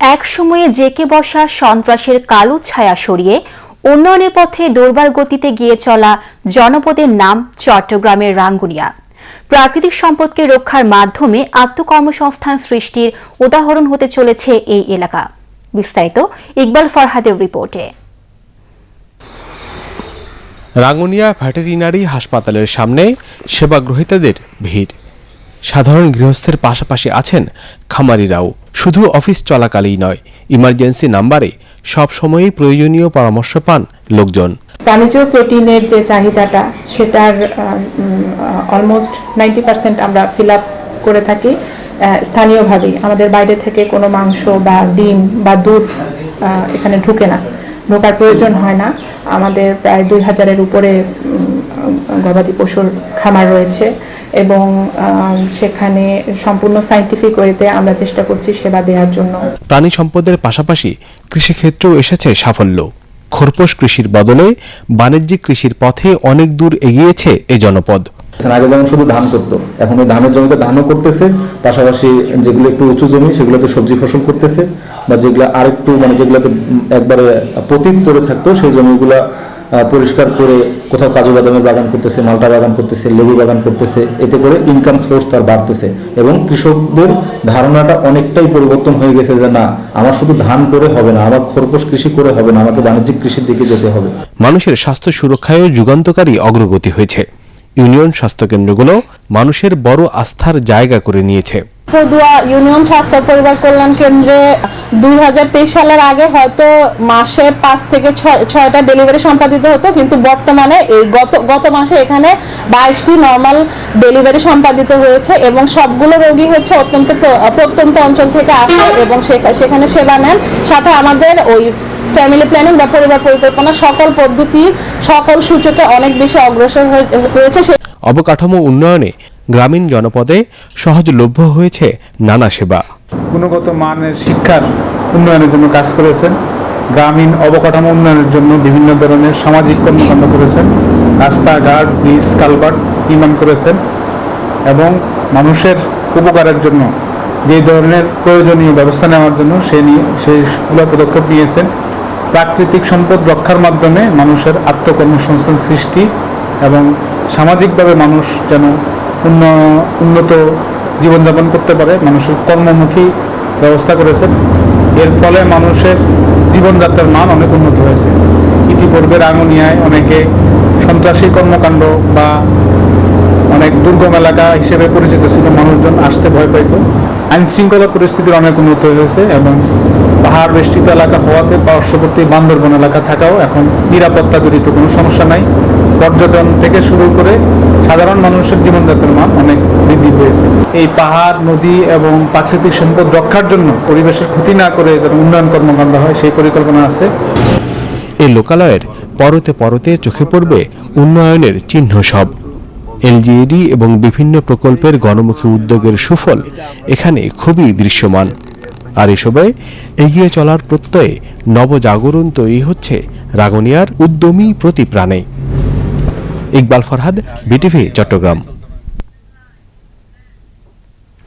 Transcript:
এক সময়ে জেকে বসা সন্ত্রাসের কালো ছায়া সরিয়ে উন্নয়নের পথে দুর্বার গতিতে গিয়ে চলা জনপদের নাম চট্টগ্রামের রাঙ্গুনিয়া। প্রাকৃতিক সম্পদকে রক্ষার মাধ্যমে আত্মকর্মসংস্থান সৃষ্টির উদাহরণ হতে চলেছে এই এলাকা। বিস্তারিত ইকবাল ফরহাদের রিপোর্টে। রাঙ্গুনিয়া ভেটেরিনারি হাসপাতালের সামনে সেবাগ্রহীতাদের ভিড়। সাধারণ গৃহস্থের পাশাপাশি আছেন খামারিরাও। শুধু অফিস চলাকালেই নয় ইমার্জেন্সি নাম্বারে সব সময়ই প্রয়োজনীয় পরামর্শ পান লোকজন। প্রাণীজ প্রোটিনের যে চাহিদাটা, সেটার অলমোস্ট নাইনটি পার্সেন্ট আমরা ফিল আপ করে থাকি স্থানীয়ভাবেই। আমাদের বাইরে থেকে কোনো মাংস বা ডিম বা দুধ এখানে ঢুকে না। ঢোকার প্রয়োজন হয় না। আমাদের প্রায় দুই হাজারের উপরে গবাদি পশুর খামার রয়েছে এবং আহ, সেখানে সম্পূর্ণ সাইন্টিফিক ওয়েতে আমরা চেষ্টা করছি সেবা দেওয়ার জন্য। প্রাণী সম্পদের পাশাপাশি কৃষিক্ষেত্রেও এসেছে সাফল্য। খোরপোশ কৃষির বদলে বাণিজ্যিক কৃষির পথে অনেক দূর এগিয়েছে এ জনপদ। আগে যেমন শুধু ধান করতো এখন ওই ধানের জমিতে ধানও করতেছে পাশাপাশি যেগুলো একটু উঁচু জমি সেগুলোতে সবজি ফসল করতেছে বা যেগুলো আরেকটু মানে যেগুলোতে একবারে পতিত পড়ে থাকতো সেই জমিগুলা পরিষ্কার করে কোথাও কাজু বাদামের বাগান করতেছে মালটা বাগান করতেছে লেবু বাগান করতেছে এতে করে ইনকাম সোর্স তার বাড়তেছে। এবং কৃষকদের ধারণাটা অনেকটাই পরিবর্তন হয়ে গেছে যে না আমার শুধু ধান করে হবে না আমার খরপোশ কৃষি করে হবে না আমাকে বাণিজ্যিক কৃষির দিকে যেতে হবে। মানুষের স্বাস্থ্য সুরক্ষায়ও যুগান্তকারী অগ্রগতি হয়েছে। ইউনিয়ন স্বাস্থ্যকেন্দ্রগুলো মানুষের বড় আস্থার জায়গা করে নিয়েছে। পদুয়া ইউনিয়ন স্বাস্থ্য পরিবার কল্যাণ কেন্দ্রে দুই হাজার তেইশ সালের আগে হয়তো মাসে পাঁচ থেকে ছয়- ছয়টা ডেলিভারি সম্পাদিত হতো, কিন্তু বর্তমানে এই গত গত মাসে এখানে বাইশটি নর্মাল ডেলিভারি সম্পাদিত হয়েছে এবং সবগুলো রোগী হচ্ছে অত্যন্ত প্র- প্রত্যন্ত অঞ্চল থেকে আসে এবং সেখা- সেখানে সেবা নেন। সাথে আমাদের ওই ফ্যামিলি প্ল্যানিং বা পরিবার পরিকল্পনা সকল পদ্ধতি সকল সূচকে অনেক বেশি অগ্রসর হয়েছে। অবকাঠামো উন্নয়নে গ্রামীণ জনপদে সহজলভ্য হয়েছে নানা সেবা। গুণগত মানের শিক্ষার উন্নয়নের জন্য কাজ করেছেন। গ্রামীণ অবকাঠামো উন্নয়নের জন্য বিভিন্ন ধরনের সামাজিক কর্মকাণ্ড করেছেন। রাস্তাঘাট, ব্রিজ, কালভার্ট নির্মাণ করেছেন এবং মানুষের উপকারের জন্য যে ধরনের প্রয়োজনীয় ব্যবস্থা নেওয়ার জন্য সে নিয়ে সেইগুলো পদক্ষেপ নিয়েছেন। প্রাকৃতিক সম্পদ রক্ষার মাধ্যমে মানুষের আত্মকর্মসংস্থান সৃষ্টি এবং সামাজিকভাবে মানুষ যেন উন্নত জীবনযাপন করতে পারে, মানুষের কর্মমুখী ব্যবস্থা করেছেন এর ফলে মানুষের জীবনযাত্রার মান অনেক উন্নত হয়েছে। ইতিপূর্বে রাঙ্গুনিয়ায় অনেকে সন্ত্রাসী কর্মকাণ্ড বা অনেক দুর্গম এলাকা হিসেবে পরিচিত ছিল, মানুষজন আসতে ভয় পাইত। আইনশৃঙ্খলা পরিস্থিতির অনেক উন্নত হয়েছে এবং পাহাড় বেষ্টিত এলাকা হওয়াতে পার্শ্ববর্তী বান্দরবন এলাকা থাকাও এখন নিরাপত্তা জড়িত, কোনো সমস্যা নাই। পর্যটন থেকে শুরু করে সাধারণ মানুষের জীবনযাত্রার মান অনেক বৃদ্ধি পেয়েছে। এই পাহাড়, নদী এবং প্রাকৃতিক সম্পদ রক্ষার জন্য পরিবেশের ক্ষতি না করে যেন উন্নয়ন কর্মকাণ্ড হয়, সেই পরিকল্পনা আছে। এই লোকালয়ের পরতে পরতে চোখে পড়বে উন্নয়নের চিহ্ন সব। এলজিইডি এবং বিভিন্ন প্রকল্পের গণমুখী উদ্যোগের সুফল এখানে খুবই দৃশ্যমান। আর এসবে এগিয়ে চলার প্রত্যয়ে নবজাগরণ তৈরি হচ্ছে রাগনিয়ার উদ্যমী প্রতি প্রাণে ইকবাল ফরহাদ, বিটিভি, চট্টগ্রাম।